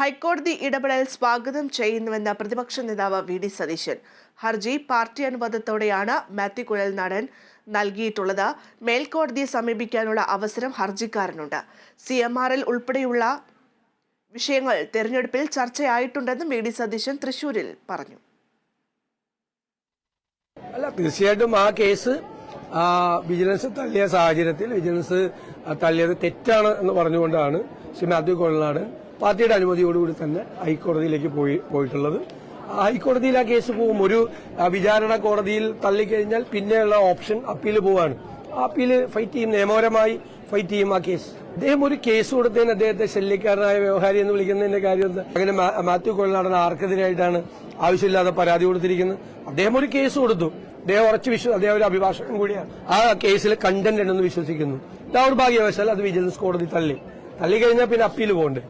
ഹൈക്കോടതി ഇടപെടൽ സ്വാഗതം ചെയ്യുന്നുവെന്ന പ്രതിപക്ഷ നേതാവ് വി ഡി സതീശൻ. ഹർജി പാർട്ടി അനുവാദത്തോടെയാണ് മാത്യു കുഴൽനാടൻ നൽകിയിട്ടുള്ളത്. മേൽക്കോടതിയെ സമീപിക്കാനുള്ള അവസരം ഹർജിക്കാരനുണ്ട്. സി എം ആർ എൽ ഉൾപ്പെടെയുള്ള വിഷയങ്ങൾ തെരഞ്ഞെടുപ്പിൽ ചർച്ചയായിട്ടുണ്ടെന്നും വി ഡി സതീശൻ തൃശൂരിൽ പറഞ്ഞു. അല്ല തീർച്ചയായിട്ടും ആ കേസ് വിജിലൻസ് തള്ളിയ സാഹചര്യത്തിൽ വിജിലൻസ് തള്ളിയത് തെറ്റാണ് എന്ന് പറഞ്ഞുകൊണ്ടാണ് ശ്രീ മാത്യു കൊള്ളനാട് പാർട്ടിയുടെ അനുമതിയോടുകൂടി തന്നെ ഹൈക്കോടതിയിലേക്ക് പോയി പോയിട്ടുള്ളത്. ഹൈക്കോടതിയിൽ ആ കേസ് പോകും. ഒരു വിചാരണ കോടതിയിൽ തള്ളിക്കഴിഞ്ഞാൽ പിന്നെയുള്ള ഓപ്ഷൻ അപ്പീൽ പോവാണ്. ആ അപ്പീൽ ഫൈറ്റ് ചെയ്യും. നിയമപരമായി ഫൈറ്റ് ചെയ്യും ആ കേസ്. അദ്ദേഹം ഒരു കേസ് കൊടുത്തതിന് അദ്ദേഹത്തെ ശല്യക്കാരനായ വ്യവഹാരി എന്ന് വിളിക്കുന്നതിന്റെ കാര്യം എന്താ? അങ്ങനെ മാത്യു കൊള്ളനാടൻ ആർക്കെതിരായിട്ടാണ് ആവശ്യമില്ലാതെ പരാതി കൊടുത്തിരിക്കുന്നത്. അദ്ദേഹം ഒരു കേസ് കൊടുത്തു. അദ്ദേഹം ഉറച്ചു വിശ്വ അദ്ദേഹം ഒരു അഭിഭാഷകൻ കൂടിയാണ്. ആ കേസിൽ കണ്ടന്റ് ഉണ്ടെന്ന് വിശ്വസിക്കുന്നു. ദൗർഭാഗ്യവശാൽ അത് വിജിലൻസ് കോടതി തള്ളി. തള്ളി തള്ളിക്കഴിഞ്ഞാൽ പിന്നെ അപ്പീൽ പോകണ്ടേ?